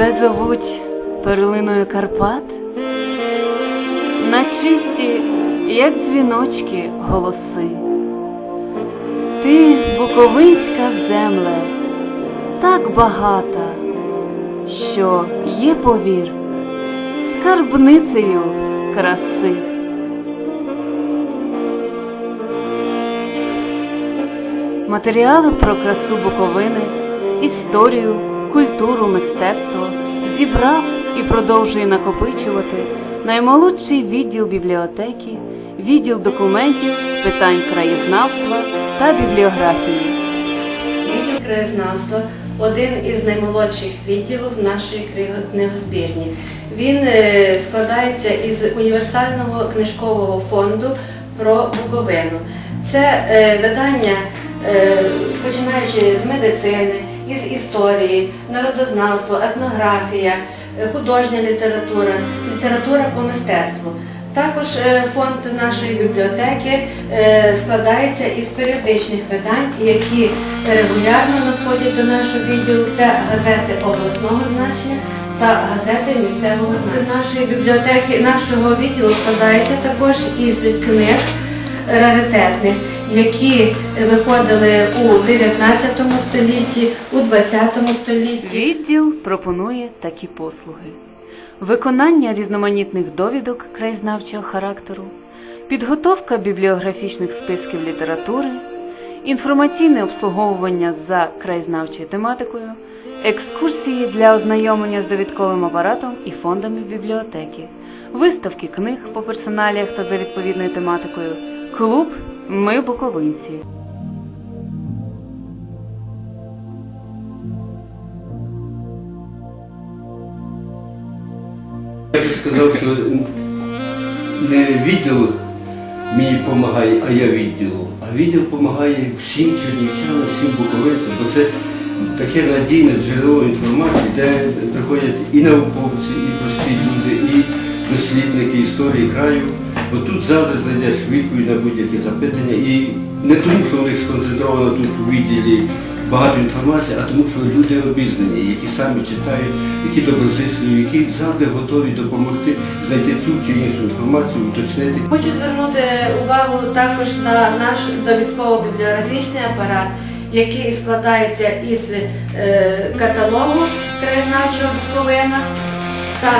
Тебе зовуть перлиною Карпат? На чисті, як дзвіночки, голоси. Ти буковинська земле, так багата, що є повір, скарбницею краси. Матеріали про красу Буковини, історію, культуру, мистецтво зібрав і продовжує накопичувати наймолодший відділ бібліотеки, відділ документів з питань краєзнавства та бібліографії. Відділ краєзнавства один із наймолодших відділів нашої книго- книгозбірні. Він е, складається із універсального книжкового фонду про Буковину. Це е, видання, е, починаючи з медицини, із історії, народознавства, етнографія, е, художня література, література по мистецтву. Також е, фонд нашої бібліотеки е, складається із періодичних видань, які регулярно надходять до нашого відділу. Це газети обласного значення та газети місцевого значення. Нашої бібліотеки, нашого відділу складається також із книг раритетних, які виходили у 19 столітті, у 20 столітті. Відділ пропонує такі послуги: виконання різноманітних довідок краєзнавчого характеру, підготовка бібліографічних списків літератури, інформаційне обслуговування за краєзнавчою тематикою, екскурсії для ознайомлення з довідковим апаратом і фондами бібліотеки, виставки книг по персоналіях та за відповідною тематикою, клуб Ми Буковинці. Я би сказав, що не відділ мені допомагає, а я відділу. А відділ допомагає всім чернівчанам, всім буковинцям, бо це таке надійне джерело інформації, де приходять і науковці, і прості люди, і дослідники історії краю. Бо тут завжди знайдеш відповідь на будь-які запитання. І не тому, що у них сконцентровано тут у відділі багато інформації, а тому, що люди обізнані, які самі читають, які доброзичливі, які завжди готові допомогти знайти ту чи іншу інформацію, уточнити. Хочу звернути увагу також на наш довідково-бібліографічний апарат, який складається із е, каталогу краєзнавчого Буковина та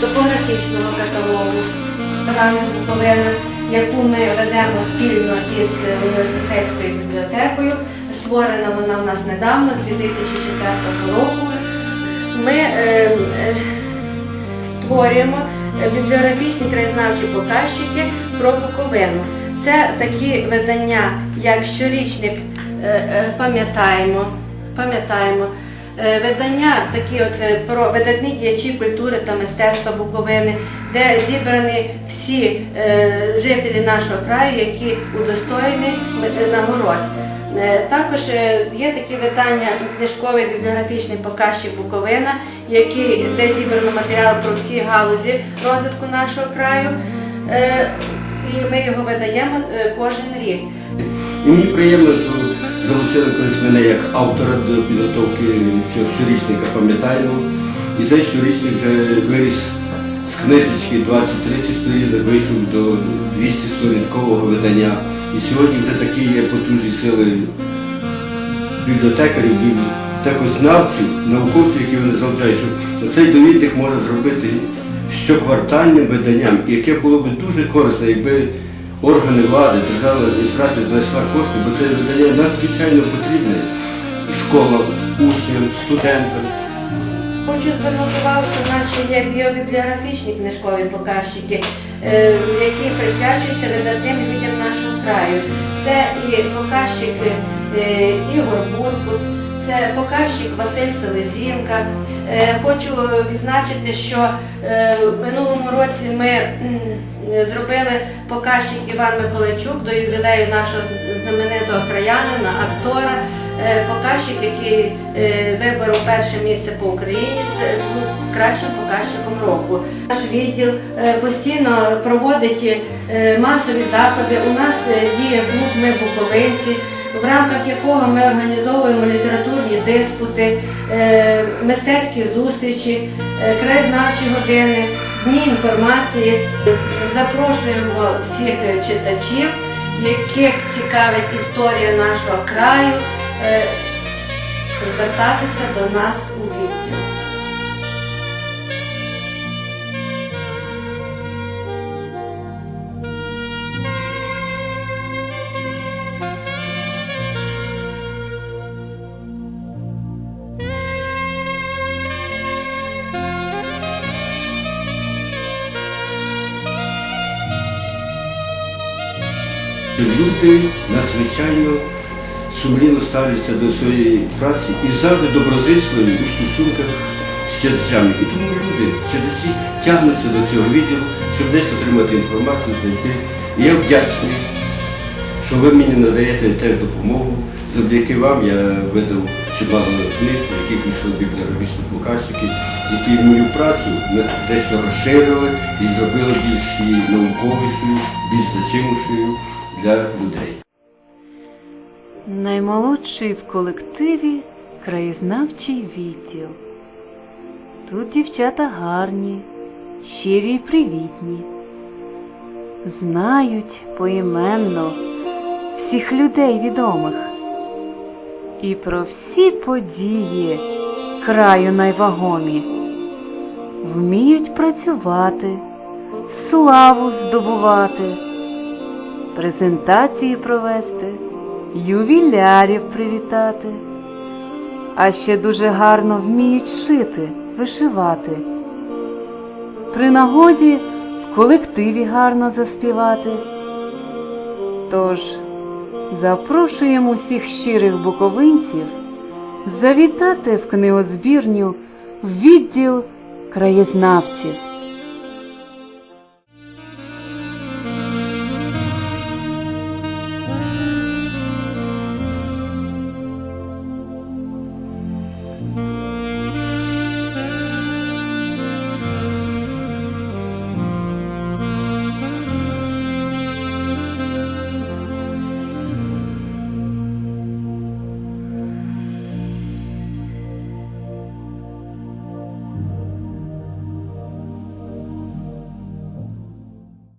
топографічного каталогу програми Буковина, яку ми ведемо спільно із університетською бібліотекою. Створена вона в нас недавно, з 2004 року. Ми е, е, створюємо бібліографічні краєзнавчі показчики про Буковину. Це такі видання, як щорічник е, е, пам'ятаємо, пам'ятаємо. Е, Видання такі от е, про видатні діячі культури та мистецтва Буковини, де зібрані всі е, жителі нашого краю, які удостоєні нагород. Також є такі видання книжковий бібліографічний показчик Буковина, який, де зібрано матеріал про всі галузі розвитку нашого краю. І ми його видаємо кожен рік. Мені приємно, що залучили колись мене як автора до підготовки цього щорічника, пам'ятаємо. І цей щорічник вже виріс з книжечки 20-30 сторінок, вийшов до 200-сторінкового видання. І сьогодні вже такі є потужні сили бібліотекарів, бібліотекознавців, науковців, які вони залучають, що цей довідник можна зробити щоквартальним виданням, яке було б дуже корисно, якби органи влади, державна адміністрація знайшла кошти, бо це видання надзвичайно потрібне школам, учням, студентам. Хочу звернути увагу, що в нас ще є біобібліографічні книжкові показчики, е, які присвячуються видатним людям нашого краю. Це і показчик е, Ігор Буркут, це показчик Василь Селезінка. Е, Хочу відзначити, що е, в минулому році ми зробили показчик Іван Миколайчук до ювілею нашого знаменитого краянина, актора. Е, Показчик, який е, виборов перше місце по Україні, був кращим показчиком року. Наш відділ е, постійно проводить е, масові заходи. У нас е, діє клуб Ми Буковинці. В рамках якого ми організовуємо літературні диспути, е, мистецькі зустрічі, е, краєзнавчі години, дні інформації. Запрошуємо всіх читачів, яких цікавить історія нашого краю, е, звертатися до нас у відділ. Люди надзвичайно сумлінно ставляться до своєї праці і завжди доброзичливі у стосунках з читачами. І тому люди, читачі, тягнуться до цього відділу, щоб десь отримати інформацію, знайти. І я вдячний, що ви мені надаєте теж допомогу. Завдяки вам я видав чимало книг, які пішли бібліографічні показчики, які мою працю дещо розширили і зробили більш науковішою, більш значимішою для людей. Наймолодший в колективі краєзнавчий відділ. Тут дівчата гарні, щирі й привітні. Знають поіменно всіх людей відомих. І про всі події краю найвагомі. Вміють працювати, славу здобувати, презентації провести ювілярів привітати, а ще дуже гарно вміють шити, вишивати. При нагоді в колективі гарно заспівати. Тож запрошуємо усіх щирих буковинців завітати в книгозбірню в відділ краєзнавців.